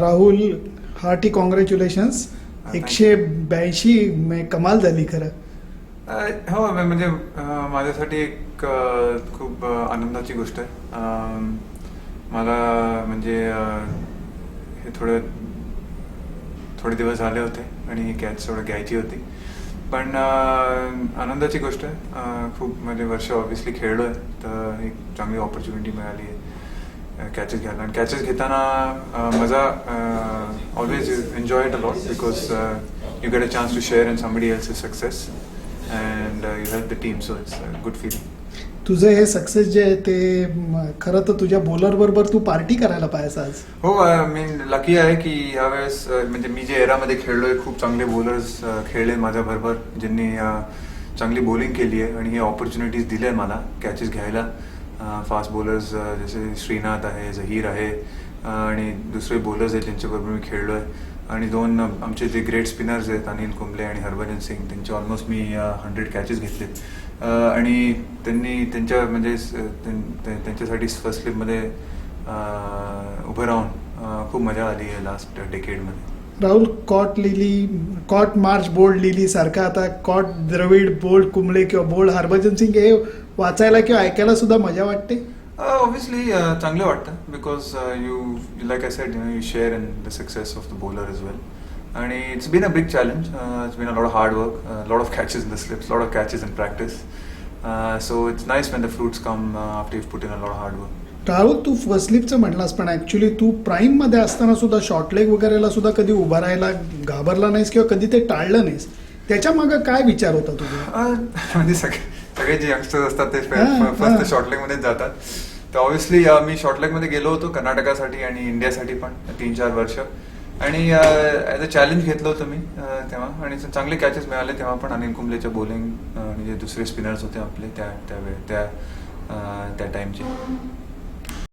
Rahul hearty congratulations एकशे ब्याऐंशी म्हणजे कमाल झाली खरं. हो म- म्हणजे माझ्यासाठी एक खूप आनंदाची गोष्ट आहे. अम, मला म्हणजे हे थोडं थोडे दिवस झाले होते आणि ही कॅच थोडं घ्यायची होती. पण आनंदाची गोष्ट आहे. खूप म्हणजे वर्ष ऑब्व्हियसली खेळलो आहे तर एक चांगली ऑपॉर्च्युनिटी मिळाली आहे. कॅचेस घ्यायला आणि कॅचेस घेताना अ, मजा always enjoy it a lot because you get a chance to share in somebody else's success and you help the team so it's good feeling तुझं हे सक्सेस जे आहे ते खरं तर तुझ्या बॉलर बरोबर तू पार्टी करायला पाहिजे आज. हो मी लकी आहे की यावेळेस अ, म्हणजे मी जे एरामध्ये खेळलोय खूप चांगले बॉलर्स खेळले माझ्याबरोबर ज्यांनी अ, चांगली बॉलिंग केली आहे आणि हे ऑपॉर्च्युनिटीज दिल्या मला कॅचेस घ्यायला. फास्ट बॉलर्स जसे श्रीनाथ आहे झहीर आहे आणि दुसरे बॉलर्स आहेत ज्यांच्याबरोबर मी खेळलो आहे आणि दोन आमचे जे ग्रेट स्पिनर्स आहेत अनिल कुंबले आणि हरभजन सिंग त्यांचे ऑलमोस्ट मी हंड्रेड कॅचेस घेतलेत आणि त्यांनी त्यांच्या म्हणजे त्यांच्यासाठी फर्स्ट स्लिपमध्ये उभं राहून खूप मजा आली आहे last डेकेडमध्ये Rahul caught Lillee caught Marsh bowled Lillee सारखा. आता कॉट द्रविड बोल्ड कुंबळे किंवा बोल्ड हरभजन सिंग हे वाचायला किंवा ऐकायला सुद्धा मजा वाटते. ऑब्विसली चांगलं वाटतं because you like I said you share in the success of the bowler is well आणि it's been a big challenge it's been a lot of hard work lot of catches in the slips lot of catches in practice so it's nice when the fruits come after you put in a lot of hard work Rahul तू फर्स्टलिपचं म्हटलास पण actually तू प्राईममध्ये असताना सुद्धा short leg वगैरेला सुद्धा कधी उभा राहायला घाबरला नाहीस किंवा कधी ते टाळलं नाहीस? त्याच्यामागे काय विचार होता तुझा? म्हणजे सगळे सगळे जे यंगस्टर्स असतात ते. फर्स्ट शॉर्ट लेग मध्येच जातात. तर ऑब्व्हियसली मी शॉर्ट लेगमध्ये गेलो होतो कर्नाटकासाठी आणि इंडियासाठी पण तीन चार वर्ष. आणि ॲज अ चॅलेंज घेतलं होतं मी तेव्हा. आणि चांगले कॅचेस मिळाले तेव्हा पण. अनिल कुंबलेच्या बॉलिंग आणि जे दुसरे स्पिनर्स होते आपले त्या त्यावेळे त्या त्या टाइमचे